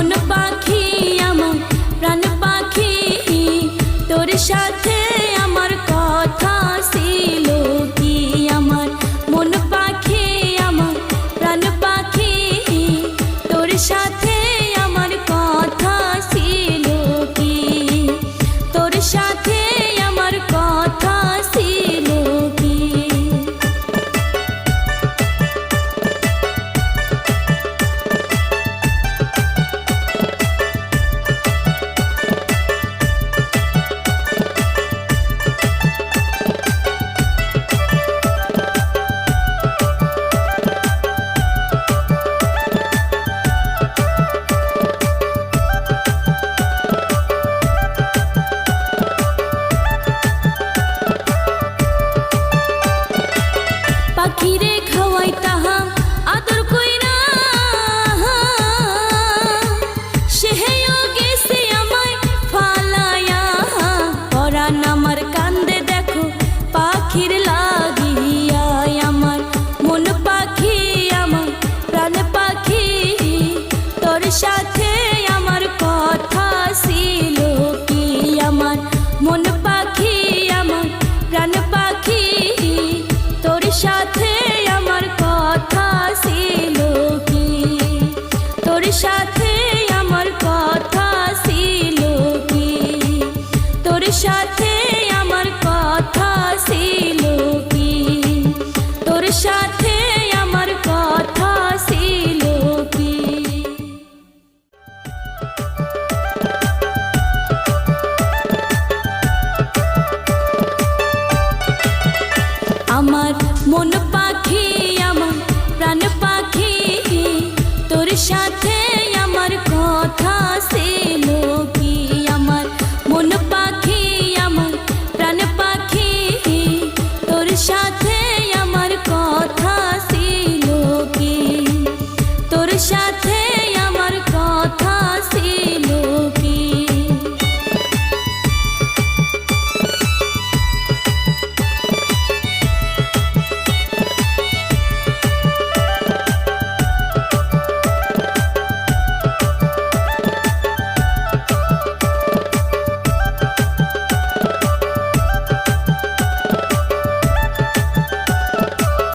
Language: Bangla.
মন পাখি আমার সাথে আমার কথা ছিল কি? তোর সাথে আমার কথা ছিল কি? আমার মন সাথে